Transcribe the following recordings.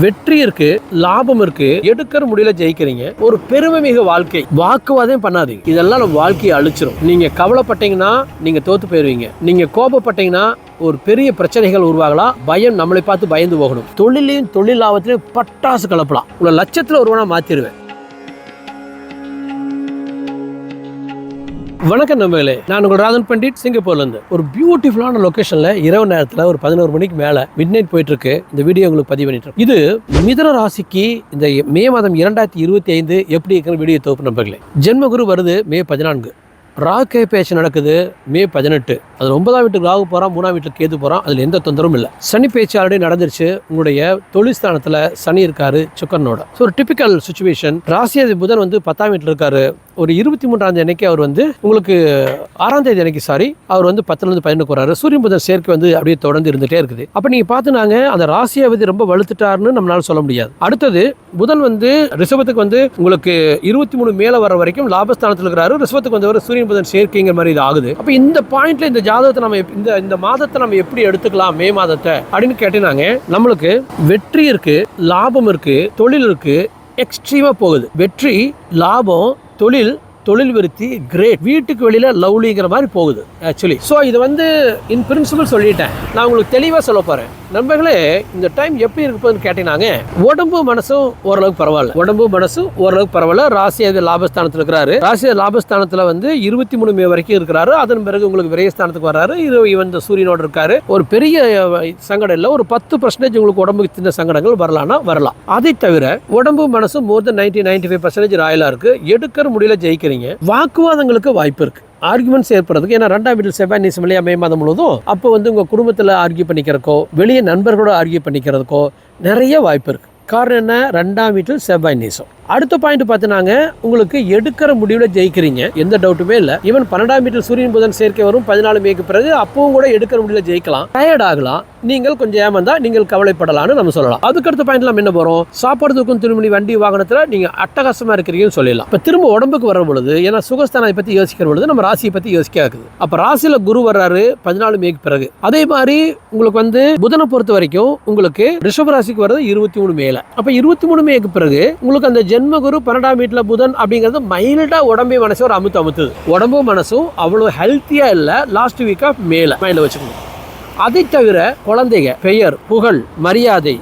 வெற்றி இருக்கு லாபம் இருக்கு எடுக்கிற முடியல ஜெயிக்கிறீங்க. ஒரு பெருமை மிக வாழ்க்கை. வாக்குவாதம் பண்ணாதீங்க. இதெல்லாம் நம்ம வாழ்க்கையை அழிச்சிரும். நீங்க கவலைப்பட்டீங்கன்னா நீங்க தோத்து போயிருவீங்க. நீங்க கோபப்பட்டீங்கன்னா ஒரு பெரிய பிரச்சனைகள் உருவாகலாம். பயம் நம்மளை பார்த்து பயந்து போகணும். தொழிலையும் தொழில் லாபத்திலையும் பட்டாசு கலப்பலாம். உங்களை லட்சத்தில் ஒருவனா மாத்திருவேன். வணக்கம் நம்பர்களே நான் உங்கள் ராதன் பண்டிட் சிங்கப்பூர்லேருந்து. ஒரு பியூட்டிஃபுல்லான லொக்கேஷனில் இரவு நேரத்தில் ஒரு பதினோரு மணிக்கு மேலே மிட் நைட் போயிட்டு இருக்கு இந்த வீடியோ உங்களுக்கு பதிவு பண்ணிட்டு இது மிதன ராசிக்கு இந்த மே மாதம் இரண்டாயிரத்தி இருபத்தி ஐந்து எப்படி இருக்கிற வீடியோ தொகுப்பு நம்பர்களே ஜென்மகுரு வருது மே பதினான்கு. ராகே பேச்சு நடக்குது மே பதினெட்டு. அதில் ஒன்பதாம் வீட்டுக்கு ராகு போகிறான் மூணாம் வீட்டுக்கு கேது போகிறான் அதில் எந்த தொந்தரவும் இல்லை. சனி பேச்சு ஆல்ரெடி நடந்துருச்சு. உங்களுடைய தொழில்ஸ்தானத்தில் சனி இருக்காரு சுக்கரனோட. ஸோ ஒரு டிபிக்கல் சுச்சுவேஷன் ராசியாதி புதன் வந்து பத்தாம் வீட்டில் இருக்காரு. ஒரு இருபத்தி மூன்றாம் தேதி அன்னைக்கு அவர் வந்து உங்களுக்கு ஆறாம் தேதி அன்னைக்கு சாரி அவர் வந்து பத்துலேருந்து பதினொன்று வராரு சூரியன் புதன் சேர்க்கை வந்து அப்படியே தொடர்ந்து இருந்துகிட்டே இருக்குது. அப்போ நீங்கள் பார்த்துனாங்க அந்த ராசியாவதி ரொம்ப வலுத்துட்டாருன்னு நம்மளால சொல்ல முடியாது. அடுத்தது புதன் வந்து ரிஷபத்துக்கு வந்து உங்களுக்கு இருபத்தி மூணு மேலே வர வரைக்கும் லாபஸ்தானத்தில் இருக்கிறாரு. ரிஷபத்துக்கு வந்து ஒரு சூரியன் புதன் சேர்க்கைங்கிற மாதிரி இது ஆகுது. அப்போ இந்த பாயிண்ட்ல இந்த ஜாதகத்தை நம்ம இந்த இந்த மாதத்தை நம்ம எப்படி எடுத்துக்கலாம் மே மாதத்தை அப்படின்னு கேட்டினாங்க. நம்மளுக்கு வெற்றி இருக்கு லாபம் இருக்கு தொழில் இருக்கு எக்ஸ்ட்ரீமா போகுது. வெற்றி லாபம் தொழில் தொழில் விருத்தி கிரேட் வீட்டுக்கு வெளியில் லவ்லிங்கிற மாதிரி போகுது ஆக்சுவலி ஸோ இது வந்து இன் பிரின்சிபல் சொல்லிட்டேன். நான் உங்களுக்கு தெளிவாக சொல்ல போகிறேன் நண்பர்களே இந்த டைம் எப்படி இருக்குதுன்னு கேட்டீங்கன்னாங்க உடம்பு மனசும் ஓரளவுக்கு பரவாயில்ல. உடம்பு மனசும் ஓரளவுக்கு பரவாயில்ல. ராசியாதி லாபஸ்தானத்தில் இருக்கிறாரு. ராசியாதி லாபஸ்தானத்தில் வந்து இருபத்தி மூணு மே வரைக்கும் இருக்கிறாரு. அதன் பிறகு உங்களுக்கு விரயஸ்தானத்துக்கு வர்றாரு. இது இந்த சூரியனோட இருக்காரு. ஒரு பெரிய சங்கடம் இல்லை. ஒரு பத்து பர்சன்டேஜ் உங்களுக்கு உடம்புக்கு சின்ன சங்கடங்கள் வரலாம்னா வரலாம். அதை தவிர உடம்பு மனசு more than ninety ninety five percentage ராயலாக இருக்குது எடுக்கிற முடியல ஜெயிக்கிறீங்க. வாக்குவாதங்களுக்கு வாய்ப்பு இருக்குது ஆர்குமெண்ட்ஸ் ஏற்படுறதுக்கு ஏன்னா ரெண்டாம் வீட்டில் செவ்வாய் நீசம் இல்லையா மே மாதம் முழுவதும் அப்போ வந்து உங்கள் குடும்பத்தில் ஆர்கியூ பண்ணிக்கிறக்கோ வெளியே நண்பர்களோட ஆர்கியூ பண்ணிக்கிறதுக்கோ நிறைய வாய்ப்பு இருக்குது காரணம் என்ன? ரெண்டாம் வீட்டில் செவ்வாய் நீசம். அடுத்த பாயிண்ட் பார்த்தீங்கன்னாங்க உங்களுக்கு எடுக்கிற முடிவில் ஜெயிக்கிறீங்க. எந்த டவுட்டுமே இல்லை. ஈவன் பன்னெண்டாம் வீட்டில் சூரியன் புதன் சேர்க்கை வரும் பதினாலு மேக்கு பிறகு அப்பவும் கூட எடுக்கிற முடிவில் ஜெயிக்கலாம். டயர்ட் ஆகலாம். நீங்கள் கொஞ்சம் ஏமாந்தா நீங்கள் கவலைப்படலாம்னு நம்ம சொல்லலாம். அதுக்கடுத்த பாயிண்ட் நம்ம என்ன போறோம் சாப்பிட்றதுக்கும் திருமணி வண்டி வாகனத்தில் நீங்கள் அட்டகாசமாக இருக்கிறீங்கன்னு சொல்லலாம் இப்போ திரும்ப உடம்புக்கு வர பொழுது ஏன்னா சுகஸ்தானத்தை பற்றி யோசிக்கிற பொழுது நம்ம ராசியை பற்றி யோசிக்க ஆகுது அப்போ ராசியில குரு வர்றாரு பதினாலு மேக்கு பிறகு. அதே மாதிரி உங்களுக்கு வந்து புதனை பொறுத்த வரைக்கும் உங்களுக்கு ரிஷப ராசிக்கு வர்றது இருபத்தி மூணு மேல. அப்போ இருபத்தி மூணு மேக்கு பிறகு உங்களுக்கு அந்த ஜென்மகுரு பன்னெண்டாம் வீட்டில் புதன் அப்படிங்கிறது மைல்டாக உடம்பு மனசு ஒரு அமுத்து அமுத்துது. உடம்பும் மனசும் அவ்வளோ ஹெல்த்தியாக இல்லை. லாஸ்ட் வீக் ஆஃப் மைண்டில் வச்சுக்கணும் அதை தவிர குழந்தைங்க பெயர் புகழ் மரியாதை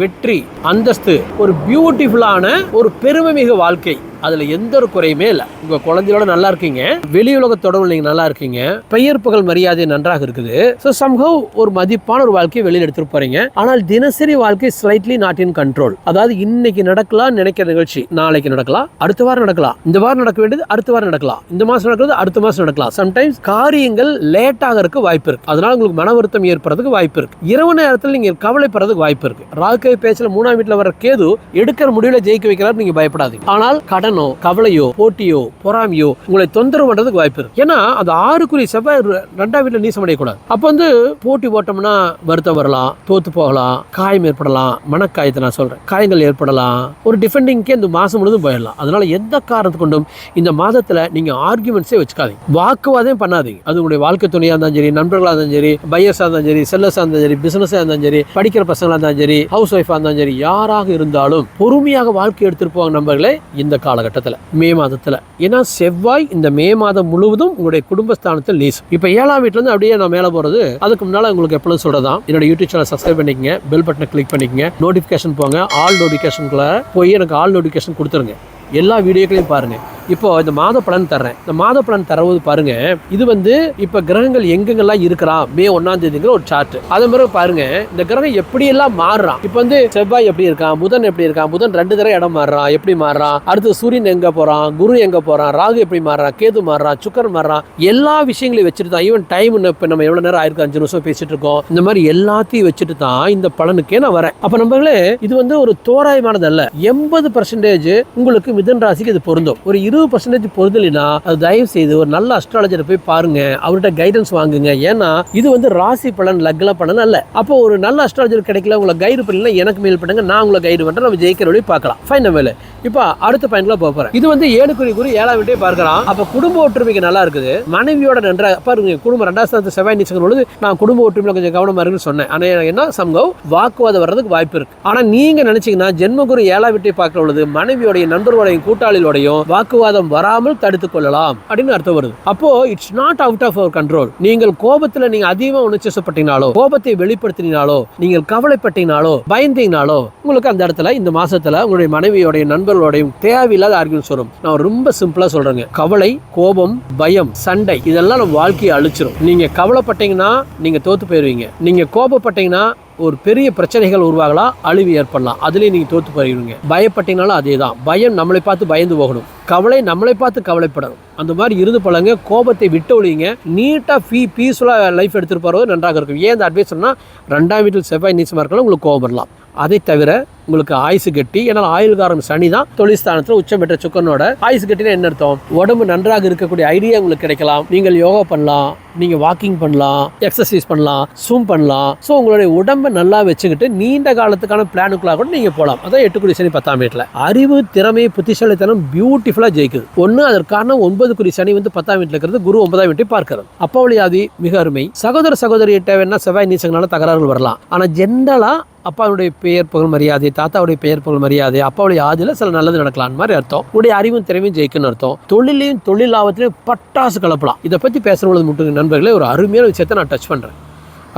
வெற்றி அந்தஸ்து ஒரு பியூட்டிஃபுல்லான ஒரு பெருமைமிகு வாழ்க்கை. அதில் எந்த ஒரு குறையுமே இல்லை. உங்கள் குழந்தையோட நல்லா இருக்கீங்க. வெளி உலகத்தோட நீங்கள் நல்லா இருக்கீங்க. பெயர் புகழ் மரியாதை நன்றாக இருக்குது. ஸோ சம்ஹவ் ஒரு மதிப்பான ஒரு வாழ்க்கையை வெளியில் எடுத்துகிட்டு போகிறீங்க ஆனால் தினசரி வாழ்க்கை ஸ்லைட்லி நாட் இன் கண்ட்ரோல் அதாவது இன்னைக்கு நடக்கலாம் நினைக்கிற நிகழ்ச்சி நாளைக்கு நடக்கலாம் அடுத்த வாரம் நடக்கலாம். இந்த வாரம் நடக்க வேண்டியது அடுத்த வாரம் நடக்கலாம். இந்த மாதம் நடக்கிறது அடுத்த மாதம் நடக்கலாம். சம்டைம்ஸ் காரியங்கள் லேட் ஆகிறதுக்கு வாய்ப்பு இருக்கு. அதனால உங்களுக்கு மன வருத்தம் ஏற்படுறதுக்கு வாய்ப்பு இருக்கு. இரவு நேரத்தில் நீங்கள் கவலைப்படுறதுக்கு வாய்ப்பு இருக்கு. ராக்கை பேச்சில் மூணாம் வீட்டில் வர கேது எடுக்கிற முடிவில் ஜெயிக்க வைக்கிறாரு நீங்கள் பயப்படாதீங்க. ஆனால் கடன் கவலையோ போட்டியோ பொறாமையோ உங்களை தொந்தரவு பண்றதுக்கு வாய்ப்பு இருக்கு. ஏன்னா அந்த ஆறுக்குரிய செவ்வாய் ரெண்டாம் வீட்டில் நீசம் அடையக்கூடாது. அப்போ வந்து போட்டி போட்டோம்னா வருத்தம் வரலாம் தோத்து போகலாம் காயம் ஏற்படலாம் மனக்காயத்தை நான் சொல்றேன். காயங்கள் ஏற்படலாம். ஒரு டிஃபெண்டிங்க்கே இந்த மாசம் முழுதும் போயிடலாம். அதனால எந்த காரணத்து கொண்டும் இந்த மாதத்துல நீங்க ஆர்குமெண்ட்ஸே வச்சுக்காதீங்க. வாக்குவாதம் பண்ணாதீங்க. அது உங்களுடைய வாழ்க்கை துணையாக இருந்தாலும் சரி நண்பர்களாக இருந்தாலும் சரி பையர்ஸாக இருந்தாலும் சரி செல்லர்ஸாக இருந்தாலும் சரி பிசினஸாக இருந்தாலும் சரி படிக்கிற பசங்களாக இருந்தாலும் சரி ஹவுஸ் ஒய்ஃபாக இருந்தாலும் சரி யாராக இருந்தாலும் பொறுமையாக வாழ்க்கை எடுத்துட்டு போவாங்க நண்பர்களே இந்த காலகட்டத்தில் மே மாதத்துல. ஏன்னா செவ்வாய் இந்த மே மாதம் முழுவதும் உங்களுடைய குடும்பஸ்தானத்தில் நீஸ் இப்போ ஏழாம் வீட்டுல இருந்து அப்படியே நான் மேலே போகிறது அதுக்கு முன்னால் உங்களுக்கு எப்பளும் சொல்றதான் என்னோட யூடியூப் சேனல் சப்ஸ்கிரைப் பண்ணிக்கங்க பெல் பட்டனை கிளிக் பண்ணிக்கங்க நோட்டிஃபிகேஷன் போங்க ஆல் நோட்டிஃபிகேஷனுக்குள்ள போய் எனக்கு ஆல் நோட்டிஃபிகேஷன் கொடுத்துருங்க. எல்லா வீடியோக்களையும் பாருங்க. இப்போ இந்த மாத பலன் தர்றேன். இந்த மாத பலன் தரவது பாருங்க. இது வந்து இப்ப கிரகங்கள் எங்கெங்கெல்லாம் இருக்கிறான் மே ஒன்னாம் தேதிங்கிற ஒரு சார்ட் அதே மாதிரி பாருங்க இந்த கிரகம் எப்படி எல்லாம் மாறுறான்? இப்போ வந்து செவ்வாய் எப்படி இருக்கான்? புதன் எப்படி இருக்கான்? புதன் ரெண்டு தடவை இடம் மாறுறான். எப்படி மாறுறான்? அடுத்து சூரியன் எங்க போறான்? குரு எங்க போறான்? ராகு எப்படி மாறுறான்? கேது மாறுறான்? சுக்கர் மாறுறான்? எல்லா விஷயங்களையும் வச்சுட்டு தான் ஈவன் டைம் இப்போ நம்ம எவ்வளவு நேரம் ஆயிருக்கு? அஞ்சு நிமிஷம் பேசிட்டு இருக்கோம். இந்த மாதிரி எல்லாத்தையும் வச்சுட்டு தான் இந்த பலனுக்கே நான் வரேன். அப்ப நம்மளே இது வந்து ஒரு தோராயமானது அல்ல எண்பது பர்சன்டேஜ் உங்களுக்கு மிதன் ராசிக்கு இது பொருந்தும். ஒரு இருபது பர்சன்டேஜ் பொருதலைனா அது தயவு செய்து ஒரு நல்ல அஸ்ட்ராலஜரை போய் பாருங்க. அவர்கிட்ட கைடன்ஸ் வாங்குங்க. ஏன்னா இது வந்து ராசி பலன் லக்ன பலன் அல்ல. அப்போ ஒரு நல்ல அஸ்ட்ராலஜர் கிடைக்கல உங்களை கைடு பண்ணலாம் எனக்கு மெயில் பண்ணுங்க. நான் உங்களை கைடு பண்றேன். நம்ம ஜெயிக்கிற வழி பார்க்கலாம். ஃபைன் நம்ம இப்போ அடுத்த பாயிண்ட்ல போக போறேன். இது வந்து ஏழு குறி குறி ஏழாம் வீட்டே பார்க்கலாம். அப்ப குடும்ப ஒற்றுமைக்கு நல்லா இருக்குது. மனைவியோட நன்றாக பாருங்க குடும்பம் ரெண்டாம் ஸ்தானத்து செவ்வாய் நிச்சயம் பொழுது நான் குடும்ப ஒற்றுமையில கொஞ்சம் கவனமா இருக்குன்னு சொன்னேன். ஆனா என்ன சம்பவம் வாக்குவாதம் வர்றதுக்கு வாய்ப்பு இருக்கு. ஆனா நீங்க நினைச்சீங்கன்னா ஜென்மகுரு ஏழாம் வீட்டை பார்க்கிற பொழுது மனைவியோடைய நண்பர்களோடையும் கூட்டாளியோடையும் வாக்குவாதம் வராமல் தடுத்துக் கொள்ளலாம் அப்படின்னு அர்த்தம் வருது. அப்போ it's not out of our control நீங்கள் கோபத்துல நீங்க அதிகமா உணர்ச்சிசப்பட்டீங்கனாலோ கோபத்தை வெளிப்படுத்தினாலோ நீங்கள் கவலைப்பட்டீங்களோ பயந்தீங்களோ உங்களுக்கு அந்த இடத்துல இந்த மாசத்துல உங்களுடைய மனைவியோடைய நண்பர்களோடையும் தேவையில்லாத ஆர்கியூஸ் வரும். நான் ரொம்ப சிம்பிளா சொல்றேங்க. கவலை கோபம் பயம் சண்டை இதெல்லாம் நம்ம வாழ்க்கையை அழிச்சிரும். நீங்க கவலைப்பட்டீங்கன்னா நீங்க தோத்து போயிருவீங்க. நீங்க கோபப்பட்டீங்கன்னா ஒரு பெரிய பிரச்சனைகள் உருவாகலாம் அழிவு ஏற்படலாம் அதுலேயே நீங்கள் தோற்று போயிடுவீங்க பயப்பட்டீங்கனாலும் அதே தான் பயம் நம்மளை பார்த்து பயந்து போகணும். கவலை நம்மளை பார்த்து கவலைப்படணும். அந்த மாதிரி இருந்து பழங்க கோபத்தை விட்டு ஒழிங்க நீட்டாக ஃபீ பீஸ்ஃபுல்லாக லைஃப் எடுத்துகிட்டு போகிறது நன்றாக இருக்கும். ஏன் இந்த அட்வைஸ் சொன்னால் ரெண்டாம் வீட்டில் செவ்வாய் நீச்சமாக இருக்கலாம் உங்களுக்கு கோபம் வரலாம். அதை தவிர உங்களுக்கு ஆயுசு கட்டி ஏன்னா ஆயுள்காரம் சனி தான் தொழில்ஸ்தானத்தில் உச்சம் பெற்ற சுக்கரனோட ஆயுசு கட்டினா என்ன அர்த்தம்? உடம்பு நன்றாக இருக்கக்கூடிய ஐடியா உங்களுக்கு கிடைக்கலாம். நீங்கள் யோகா பண்ணலாம் நீங்கள் வாக்கிங் பண்ணலாம் எக்ஸசைஸ் பண்ணலாம் ஸ்விம் பண்ணலாம். ஸோ உங்களுடைய உடம்பை நல்லா வச்சுக்கிட்டு நீண்ட காலத்துக்கான பிளானுக்குள்ளாக கூட நீங்கள் போகலாம். அதான் எட்டு குடி சனி பத்தாம் வீட்டில். அறிவு திறமை புத்திசாலித்தனம் பியூட்டிஃபுல்லாக ஜெயிக்குது. ஒன்று அதற்கான ஒன்பது குடி சனி வந்து பத்தாம் வீட்டில் இருக்கிறது குரு ஒன்பதாம் வீட்டை பார்க்கிறது. அப்பாவளி ஆதி மிக அருமை. சகோதர சகோதரியிட்ட வேணா செவ்வாய் நீச்சங்களால தகராறுகள் வரலாம். ஆனால் ஜென்ரலாக அப்பாவுடைய பெயர் புகழ் மரியாதை தாத்தாவுடைய பெயர் புகழ் மரியாதை அப்பாவுடைய ஆதியில் சில நல்லது நடக்கலாம் மாதிரி அர்த்தம். உடைய அறிவும் திறமையும் ஜெயிக்கணும்னு அர்த்தம். தொழிலையும் தொழில் லாபத்திலையும் பட்டாசு கலப்பலாம். இதை பற்றி பேசுகிறவங்களுக்கு மட்டும் நண்பர்களே ஒரு அருமையான விஷயத்தை நான் டச் பண்ணுறேன்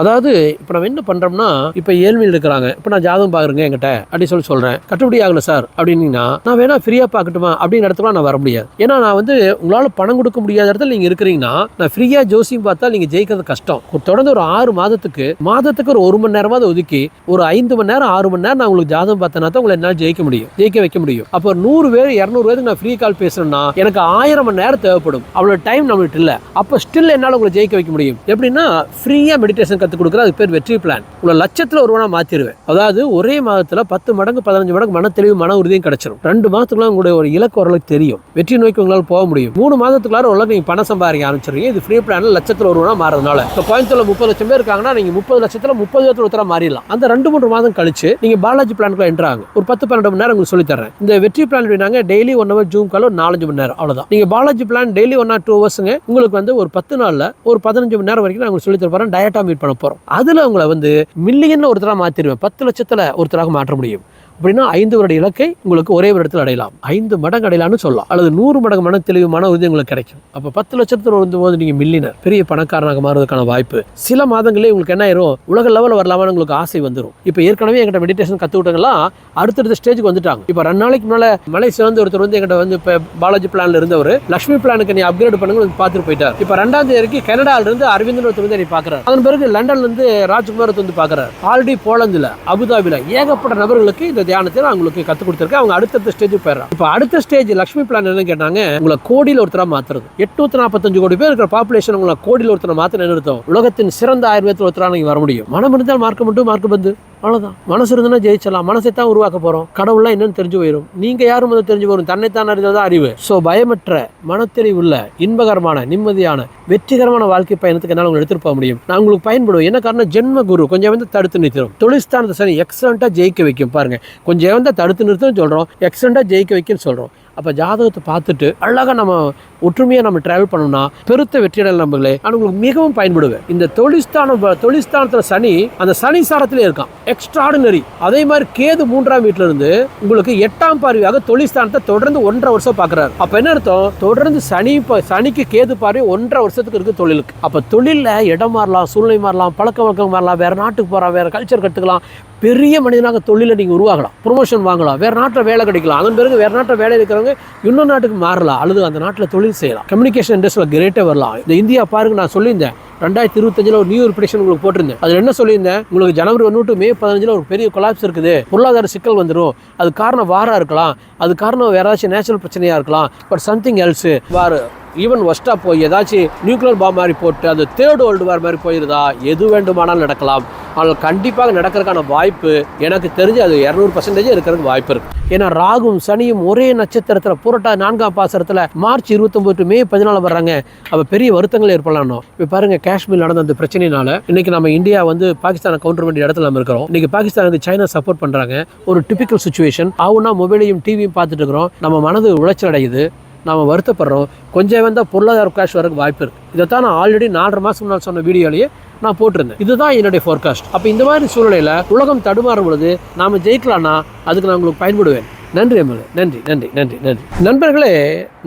அதாவது இப்போ நம்ம என்ன பண்ணுறோம்னா இப்போ ஏழ்மையில் இருக்கிறாங்க. இப்போ நான் ஜாதகம் பார்க்குறேங்க என்கிட்ட. அப்படின்னு சொல்லி சொல்கிறேன் கட்டுப்படி ஆகல சார் அப்படின்னீங்கன்னா நான் வேணா ஃப்ரீயாக பார்க்கட்டுமா அப்படின்னு இடத்துல நான் வர முடியாது. ஏன்னா நான் வந்து உங்களால் பணம் கொடுக்க முடியாத இடத்துல நீங்கள் இருக்கிறீங்கன்னா நான் ஃப்ரீயாக ஜோசியம் பார்த்தா நீங்கள் ஜெயிக்கிறது கஷ்டம். தொடர்ந்து ஒரு ஆறு மாதத்துக்கு மாதத்துக்கு ஒரு ஒரு மணி நேரமாவது ஒதுக்கி ஒரு ஐந்து மணி நேரம் ஆறு மணி நேரம் நான் உங்களுக்கு ஜாதகம் பார்த்தேன்னா தான் உங்களை என்னால் ஜெயிக்க முடியும். ஜெயிக்க வைக்க முடியும். அப்போ நூறு பேர் இரநூறு பேருக்கு நான் ஃப்ரீ கால் பேசுறேன்னா எனக்கு ஆயிரம் மணி நேரம் தேவைப்படும். அவ்வளோ டைம் நம்மளுக்கு இல்லை. அப்போ ஸ்டில் என்னால் உங்களை ஜெயிக்க வைக்க முடியும். எப்படின்னா ஃப்ரீயாக மெடிடேஷன் கற்றுக் கொடுக்குற அதுக்கு பேர் வெற்றி பிளான் உங்களை லட்சத்தில் ஒருவனா மாற்றிடுவேன் அதாவது ஒரே மாதத்தில் பத்து மடங்கு பதினஞ்சு மடங்கு மன தெளிவு மன உறுதியும் கிடைச்சிடும் ரெண்டு மாதத்துக்குள்ள உங்களுடைய ஒரு இலக்கு ஓரளவுக்கு தெரியும். வெற்றி நோக்கி உங்களால் போக முடியும். மூணு மாதத்துக்குள்ளார ஓரளவுக்கு நீங்கள் பணம் சம்பாதிக்க ஆரம்பிச்சிருக்கீங்க இது ஃப்ரீ பிளானில் லட்சத்தில் ஒருவனா மாறதுனால இப்போ கோயம்புத்தூரில் முப்பது லட்சம் பேர் இருக்காங்கன்னா நீங்கள் முப்பது லட்சத்தில் முப்பது லட்சத்தில் ஒருத்தர மாறிடலாம். அந்த ரெண்டு மூன்று மாதம் கழிச்சு நீங்கள் பாலாஜி பிளானுக்குள்ள என்ட்ராங்க ஒரு பத்து பன்னெண்டு மணி நேரம் உங்களுக்கு சொல்லித்தரேன் இந்த வெற்றி பிளான் அப்படின்னாங்க daily one hour Zoom call ஒரு நாலஞ்சு மணி நேரம். அவ்வளோதான் நீங்கள் Balaji plan daily one or two ஹவர்ஸுங்க உங்களுக்கு வந்து ஒரு பத்து நாளில் ஒரு பதினஞ்சு மணி நேரம் வரைக்கும் நான் உங்களுக்கு சொல்லித் தர டயட்டா மீட் பண்ண போகிறோம் அதில் உங்களை வந்து மில்லியனில் ஒருத்தராக மாற்றிடுவேன் பத்து லட்சத்தில் ஒருத்தராக மாற்ற முடியும். அப்படின்னா ஐந்து வருட இலக்கை உங்களுக்கு ஒரே வருடத்தில் அடையலாம். ஐந்து மடங்கு அடையலாம்னு சொல்லலாம். அல்லது நூறு மடங்கு மன தெளிவு மன உறுதி உங்களுக்கு கிடைக்கும். அப்போ பத்து லட்சத்தில் வந்து போது நீங்கள் மில்லினர் பெரிய பணக்காரனாக மாறுவதற்கான வாய்ப்பு. சில மாதங்களே உங்களுக்கு என்ன ஆயிரும்? உலக லெவலில் வரலாமான்னு உங்களுக்கு ஆசை வந்துடும் இப்போ ஏற்கனவே எங்கிட்ட மெடிடேஷன் கற்றுக்கிட்டவங்களாம் அடுத்தடுத்த ஸ்டேஜுக்கு வந்துட்டாங்க. இப்போ ரெண்டு நாளைக்கு மேலே மலேசியா வந்து ஒருத்தர் வந்து எங்கிட்ட வந்து இப்போ பாலாஜி பிளானில் இருந்தவர் லக்ஷ்மி பிளானுக்கு நீ அப்கிரேட் பண்ணுங்க பார்த்துட்டு போயிட்டார். இப்போ ரெண்டாம் தேதிக்கு கனடாவிலிருந்து அரவிந்தன் ஒருத்தர் வந்து நீ பார்க்குறாரு. அதன் பிறகு லண்டன்லேருந்து ராஜ்குமார் ஒருத்தர் வந்து பார்க்குறாரு. ஆல்ரெடி போலந்தில் அபுதாபியில் ஏகப்பட்ட நபர்களுக்கு இந்த தியானத்தை நான் உங்களுக்கு கற்றுக் கொடுத்துருக்கேன். அவங்க அடுத்தடுத்த ஸ்டேஜுக்கு போயிடுறான் இப்போ அடுத்த ஸ்டேஜ் லக்ஷ்மி பிளான் என்னன்னு கேட்டாங்க உங்களை கோடியில் ஒருத்தராக மாத்துறது. எட்நூத்தி நாற்பத்தஞ்சு கோடி பேர் இருக்கிற பாப்புலேஷன் உங்களை கோடியில் ஒருத்தரை மாற்ற நிறுத்தம் உலகத்தின் சிறந்த ஆயுர்வேதத்தில் ஒருத்தராக நீங்கள் வர முடியும். மனம் இருந்தால் மார்க்க மட்டும் மார்க்க பந்து அவ்வளோதான் மனசு இருந்தனா ஜெயிச்சலாம் மனசை தான் உருவாக்க போகிறோம் கடவுள்லாம் என்னன்னு தெரிஞ்சு போயிடும் நீங்கள் யாரும் அதை தெரிஞ்சு போயிடும் தன்னைத்தான் அறிந்தது அறிவு. ஸோ பயமற்ற மனத்தெளிவுள்ள இன்பகரமான நிம்மதியான வெற்றிகரமான வாழ்க்கை பயணத்துக்கு என்னால் உங்களை எடுத்துட்டு போக முடியும். நான் உங்களுக்கு பயன்படுவோம் என்ன காரணம் ஜென்ம குரு கொஞ்சம் வந்து தடுத்து நிறுத்திடும் தொழில்ஸ்தானத்தை சரி எக்ஸலண்ட்டாக ஜெயிக்க வைக்கும். பாருங்கள் கொஞ்சம் வந்து தடுத்து நிறுத்தம் சொல்கிறோம் எக்ஸலண்ட்டாக ஜெயிக்க வைக்குன்னு சொல்கிறோம் அப்போ ஜாதகத்தை பார்த்துட்டு அழகாக நம்ம ஒற்றுமையாக நம்ம ட்ராவல் பண்ணோம்னா பெருத்த வெற்றியடல் நம்மளே ஆனால் உங்களுக்கு மிகவும் பயன்படுவேன். இந்த தொழில்ஸ்தானம் தொழில்ஸ்தானத்தில் சனி அந்த சனி சாரத்திலே இருக்கான். எக்ஸ்ட்ராடினரி அதே மாதிரி கேது மூன்றாம் வீட்டில இருந்து உங்களுக்கு எட்டாம் பார்வையாக தொழில்ஸ்தானத்தை தொடர்ந்து ஒன்றரை வருஷம் பார்க்குறாரு. அப்போ என்ன அர்த்தம்? தொடர்ந்து சனி ப- சனிக்கு கேது பார்வை ஒன்றரை வருஷத்துக்கு இருக்குது தொழிலுக்கு. அப்போ தொழிலில் இடம் மாறலாம் சூழ்நிலை மாறலாம் பழக்க வழக்கம் மாறலாம் வேறு நாட்டுக்கு போகிறான் வேறு கல்ச்சர் கற்றுக்கலாம் பெரிய மனிதனாக தொழிலை நீங்கள் உருவாகலாம். ப்ரொமோஷன் வாங்கலாம். வேறு நாட்டில் வேலை கிடைக்கலாம். அதன் பிறகு வேறு நாட்டில் வேலை இருக்கிறவங்க இன்னொரு நாட்டுக்கு மாறலாம். அல்லது அந்த நாட்டில் தொழில் செய்யலாம். கம்யூனிகேஷன் இண்டஸ்ட்ரியில் கிரேட்டே வரலாம். இந்த இந்தியா பாருங்க நான் சொல்லியிருந்தேன். ரெண்டாயிரத்தி இருபத்தஞ்சில் ஒரு நியூ இயர் உங்களுக்கு போட்டிருந்தேன். அதில் என்ன சொல்லியிருந்தேன்? உங்களுக்கு ஜனவரி ஒன்று டு மே பதினஞ்சில் ஒரு பெரிய கொலாப்ஸ் இருக்குது. பொருளாதார சிக்கல் வந்துடும் அது காரணம் வாராக இருக்கலாம். அது காரணம் வேறு ஏதாச்சும் நேச்சுரல் பிரச்சனையாக இருக்கலாம். பட் சம்திங் எல்ஸு வார். ஈவன் ஒஸ்ட்டாக போய் ஏதாச்சும் நியூக்ளியர் பாம் மாதிரி போட்டு அது தேர்ட் வேர்ல்டு வார் மாதிரி போயிருதா எது வேண்டுமானாலும் நடக்கலாம். ஆனால் கண்டிப்பாக நடக்கிறதுக்கான வாய்ப்பு எனக்கு தெரிஞ்சு அது இரநூறு பர்சன்டேஜ் இருக்கிறதுக்கு வாய்ப்பு இருக்கு. ஏன்னா ராகும் சனியும் ஒரே நட்சத்திரத்தில் புரட்டா நான்காம் பாசரத்தில் மார்ச் இருபத்தொம்பது டு மே பதினாலு வர்றாங்க. அப்போ பெரிய வருத்தங்கள் ஏற்படலாம் இப்போ பாருங்க காஷ்மீர் நடந்த அந்த பிரச்சனையினால இன்னைக்கு நம்ம இந்தியா வந்து பாகிஸ்தானை கவுண்டர் வேண்டிய இடத்துல நம்ம இருக்கிறோம். இன்னைக்கு பாகிஸ்தான் வந்து சைனா சப்போர்ட் பண்ணுறாங்க ஒரு டிபிக்கல் சுச்சுவேஷன் ஆகுனா மொபைலையும் டிவியும் பார்த்துட்டு இருக்கிறோம். நம்ம மனது உளைச்சல் அடையுது நாம் வருத்தப்படுறோம். கொஞ்சம் வந்தால் பொருளாதார கிராஷ் வரக்கு வாய்ப்பு இதை தான் நான் ஆல்ரெடி நாலரை மாதம் முன்னால் சொன்ன வீடியோலேயே நான் போட்டிருந்தேன். இதுதான் என்னுடைய ஃபோர்காஸ்ட் அப்போ இந்த மாதிரி சூழ்நிலையில் உலகம் தடுமாறும் பொழுது நாம ஜெயிக்கலாம்னா அதுக்கு நான் உங்களுக்கு பயன்படுவேன். நன்றி அம்மா நன்றி நன்றி நன்றி நன்றி. நண்பர்களே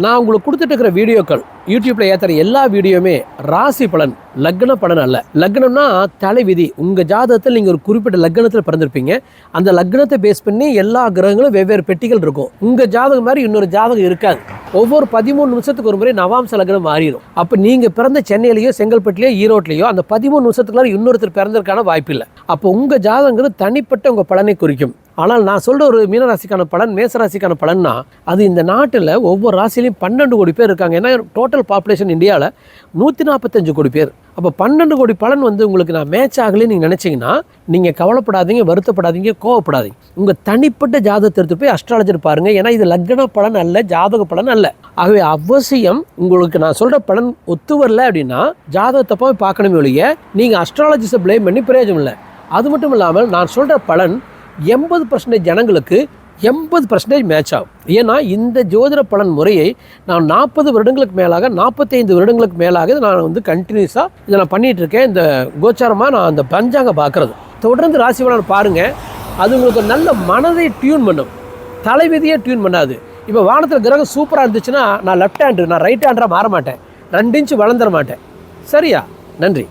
நான் உங்களுக்கு கொடுத்துட்டு இருக்கிற வீடியோக்கள் யூடியூப்ல ஏத்துற எல்லா வீடியோவுமே ராசி பலன் லக்ன பலன் அல்ல. லக்னம்னா தலைவிதி உங்க ஜாதகத்தில் நீங்க ஒரு குறிப்பிட்ட லக்னத்தில் பிறந்திருப்பீங்க. அந்த லக்னத்தை பேஸ் பண்ணி எல்லா கிரகங்களும் வெவ்வேறு பெட்டிகள் இருக்கும். உங்க ஜாதகம் மாதிரி இன்னொரு ஜாதகம் இருக்காது. ஒவ்வொரு பதிமூணு நிமிஷத்துக்கு ஒரு முறை நவாம்ச லக்னம் மாறிடும். அப்போ நீங்க பிறந்த சென்னையிலயோ செங்கல்பட்டுலயோ ஈரோட்லயோ அந்த பதிமூணு நிமிஷத்துக்குள்ள இன்னொருத்தர் பிறந்திருக்கான வாய்ப்பு இல்லை அப்போ உங்க ஜாதகங்கிறது தனிப்பட்ட உங்க பலனை குறிக்கும். ஆனால் நான் சொல்கிற ஒரு மீனராசிக்கான பலன் மேசராசிக்கான பலன்னா அது இந்த நாட்டில் ஒவ்வொரு ராசிலையும் பன்னெண்டு கோடி பேர் இருக்காங்க. ஏன்னா டோட்டல் பாப்புலேஷன் இந்தியாவில் நூற்றி நாற்பத்தஞ்சு கோடி பேர். அப்போ பன்னெண்டு கோடி பலன் வந்து உங்களுக்கு நான் மேட்ச் ஆகலைன்னு நீங்கள் நினச்சிங்கன்னா நீங்கள் கவலைப்படாதீங்க வருத்தப்படாதீங்க கோவப்படாதீங்க. உங்கள் தனிப்பட்ட ஜாதகத்தை எடுத்து போய் அஸ்ட்ராலஜர் பாருங்கள் ஏன்னா இது லக்ன பலன் அல்ல ஜாதக பலன் அல்ல. ஆகவே அவசியம் உங்களுக்கு நான் சொல்கிற பலன் ஒத்து வரல அப்படின்னா ஜாதகத்தை போய் பார்க்கணுமே ஒழிய நீங்கள் அஸ்ட்ராலஜிஸை ப்ளேம் பண்ணி பிரயோஜனம் இல்லை. அது மட்டும் இல்லாமல் நான் சொல்கிற பலன் எண்பது பர்சன்டேஜ் ஜனங்களுக்கு எண்பது பர்சன்டேஜ் மேட்ச் ஆகும். ஏன்னா இந்த ஜோதிட பலன் முறையை நான் நாற்பது வருடங்களுக்கு மேலாக நாற்பத்தைந்து வருடங்களுக்கு மேலாக நான் வந்து கண்டினியூஸாக இதை நான் பண்ணிகிட்டு இருக்கேன். இந்த கோச்சாரமாக நான் அந்த பஞ்சாங்க பார்க்குறது. தொடர்ந்து ராசி பலன் பாருங்கள் அது உங்களுக்கு நல்ல மனதை டியூன் பண்ணும். தலைவிதியை டியூன் பண்ணாது. இப்போ வானத்தில் கிரகம் சூப்பராக இருந்துச்சுன்னா நான் லெஃப்ட் ஹேண்டு நான் ரைட் ஹேண்டராக மாற மாட்டேன். ரெண்டு இன்ச்சு வளர்ந்துட மாட்டேன். சரியா? நன்றி.